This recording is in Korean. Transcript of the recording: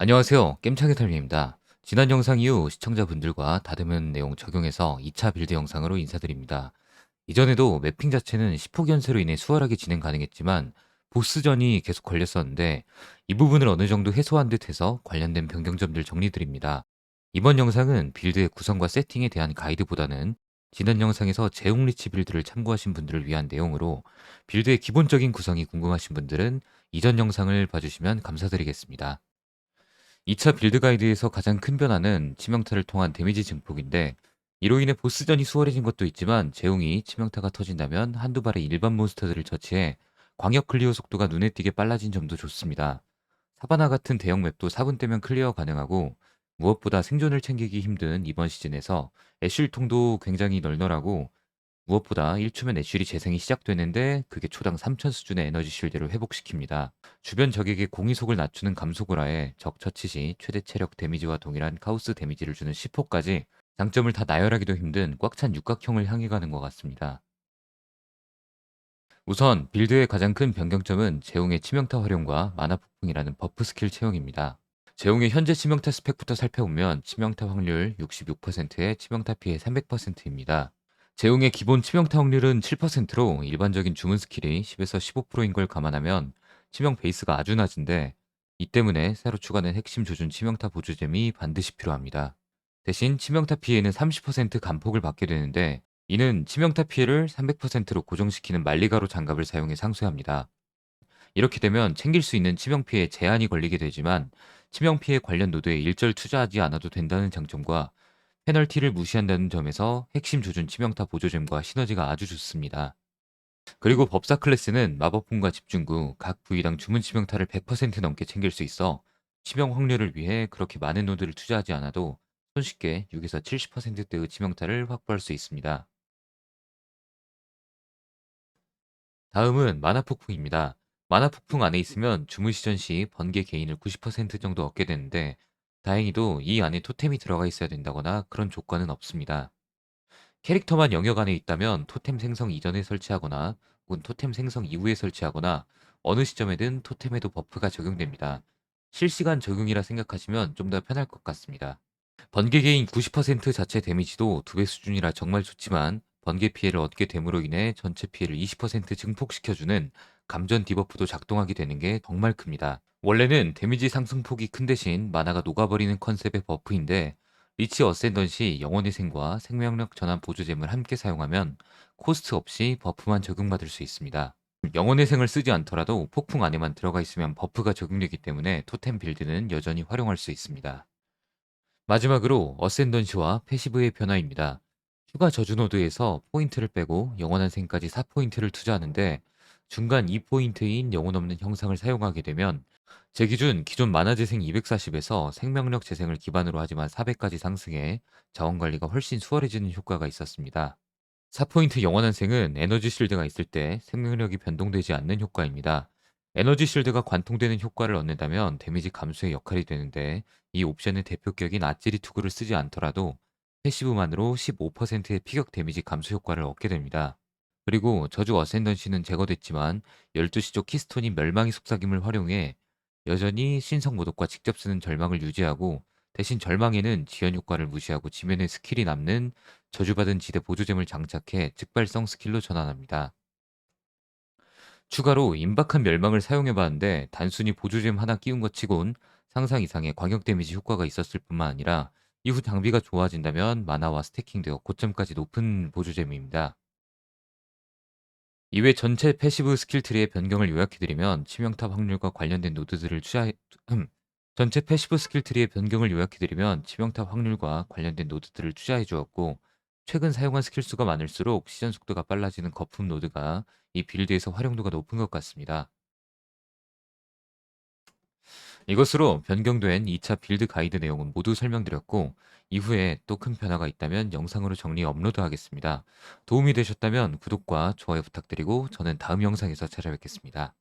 안녕하세요. 겜창의 탈리입니다. 지난 영상 이후 시청자분들과 다듬은 내용 적용해서 2차 빌드 영상으로 인사드립니다. 이전에도 매핑 자체는 10폭 연쇄로 인해 수월하게 진행 가능했지만 보스전이 계속 걸렸었는데 이 부분을 어느 정도 해소한 듯 해서 관련된 변경점들 정리드립니다. 이번 영상은 빌드의 구성과 세팅에 대한 가이드보다는 지난 영상에서 제용 리치 빌드를 참고하신 분들을 위한 내용으로 빌드의 기본적인 구성이 궁금하신 분들은 이전 영상을 봐주시면 감사드리겠습니다. 2차 빌드 가이드에서 가장 큰 변화는 치명타를 통한 데미지 증폭인데 이로 인해 보스전이 수월해진 것도 있지만 제웅이 치명타가 터진다면 한두 발의 일반 몬스터들을 처치해 광역 클리어 속도가 눈에 띄게 빨라진 점도 좋습니다. 사바나 같은 대형 맵도 4분대면 클리어 가능하고 무엇보다 생존을 챙기기 힘든 이번 시즌에서 애슐통도 굉장히 널널하고 무엇보다 1초면 애슐이 재생이 시작되는데 그게 초당 3000 수준의 에너지 쉴드를 회복시킵니다. 주변 적에게 공이속을 낮추는 하에 적 처치 시 최대 체력 데미지와 동일한 카오스 데미지를 주는 10호까지 장점을 다 나열하기도 힘든 꽉 찬 육각형을 향해 가는 것 같습니다. 우선 빌드의 가장 큰 변경점은 제웅의 치명타 활용과 마나 폭풍이라는 버프 스킬 채용입니다. 제웅의 현재 치명타 스펙부터 살펴보면 치명타 확률 66%에 치명타 피해 300%입니다. 제웅의 기본 치명타 확률은 7%로 일반적인 주문 스킬이 10에서 15%인 걸 감안하면 치명 베이스가 아주 낮은데 이 때문에 새로 추가된 핵심 조준 치명타 보조잼이 반드시 필요합니다. 대신 치명타 피해는 30% 감폭을 받게 되는데 이는 치명타 피해를 300%로 고정시키는 말리가로 장갑을 사용해 상쇄합니다. 이렇게 되면 챙길 수 있는 치명 피해 제한이 걸리게 되지만 치명 피해 관련 노드에 일절 투자하지 않아도 된다는 장점과 페널티를 무시한다는 점에서 핵심 조준 치명타 보조잼과 시너지가 아주 좋습니다. 그리고 법사 클래스는 마법품과 집중구 각 부위당 주문 치명타를 100% 넘게 챙길 수 있어 치명 확률을 위해 그렇게 많은 노드를 투자하지 않아도 손쉽게 6에서 70%대의 치명타를 확보할 수 있습니다. 다음은 만화폭풍입니다. 만화폭풍 안에 있으면 주문 시전 시 번개 개인을 90% 정도 얻게 되는데 다행히도 이 안에 토템이 들어가 있어야 된다거나 그런 조건은 없습니다. 캐릭터만 영역 안에 있다면 토템 생성 이전에 설치하거나 혹은 토템 생성 이후에 설치하거나 어느 시점에든 토템에도 버프가 적용됩니다. 실시간 적용이라 생각하시면 좀 더 편할 것 같습니다. 번개 개인 90% 자체 데미지도 2배 수준이라 정말 좋지만 번개 피해를 얻게 됨으로 인해 전체 피해를 20% 증폭시켜주는 감전 디버프도 작동하게 되는 게 정말 큽니다. 원래는 데미지 상승폭이 큰 대신 만화가 녹아버리는 컨셉의 버프인데 리치 어센던시 영혼의 생과 생명력 전환 보조잼을 함께 사용하면 코스트 없이 버프만 적용받을 수 있습니다. 영혼의 생을 쓰지 않더라도 폭풍 안에만 들어가 있으면 버프가 적용되기 때문에 토템 빌드는 여전히 활용할 수 있습니다. 마지막으로 어센던시와 패시브의 변화입니다. 추가 저주 노드에서 포인트를 빼고 영원한 생까지 4포인트를 투자하는데 중간 2포인트인 영혼 없는 형상을 사용하게 되면 제 기준 기존 만화 재생 240에서 생명력 재생을 기반으로 하지만 400까지 상승해 자원 관리가 훨씬 수월해지는 효과가 있었습니다. 4포인트 영원한 생은 에너지 실드가 있을 때 생명력이 변동되지 않는 효과입니다. 에너지 실드가 관통되는 효과를 얻는다면 데미지 감소의 역할이 되는데 이 옵션의 대표격인 아찌리 투구를 쓰지 않더라도 패시브만으로 15%의 피격 데미지 감소 효과를 얻게 됩니다. 그리고 저주 어센던시는 제거됐지만 12시족 키스톤인 멸망의 속삭임을 활용해 여전히 신성 모독과 직접 쓰는 절망을 유지하고 대신 절망에는 지연 효과를 무시하고 지면에 스킬이 남는 저주받은 지대 보조잼을 장착해 즉발성 스킬로 전환합니다. 추가로 임박한 멸망을 사용해봤는데 단순히 보조잼 하나 끼운 것 치곤 상상 이상의 광역 데미지 효과가 있었을 뿐만 아니라 이후 장비가 좋아진다면 만화와 스태킹되어 고점까지 높은 보조잼입니다. 이외 전체 패시브 스킬 트리의 변경을 요약해드리면 치명타 확률과 관련된 노드들을 투자해 전체 패시브 스킬 트리의 변경을 요약해드리면 치명타 확률과 관련된 노드들을 투자해 주었고 최근 사용한 스킬 수가 많을수록 시전 속도가 빨라지는 거품 노드가 이 빌드에서 활용도가 높은 것 같습니다. 이것으로 변경된 2차 빌드 가이드 내용은 모두 설명드렸고 이후에 또 큰 변화가 있다면 영상으로 정리 업로드하겠습니다. 도움이 되셨다면 구독과 좋아요 부탁드리고 저는 다음 영상에서 찾아뵙겠습니다.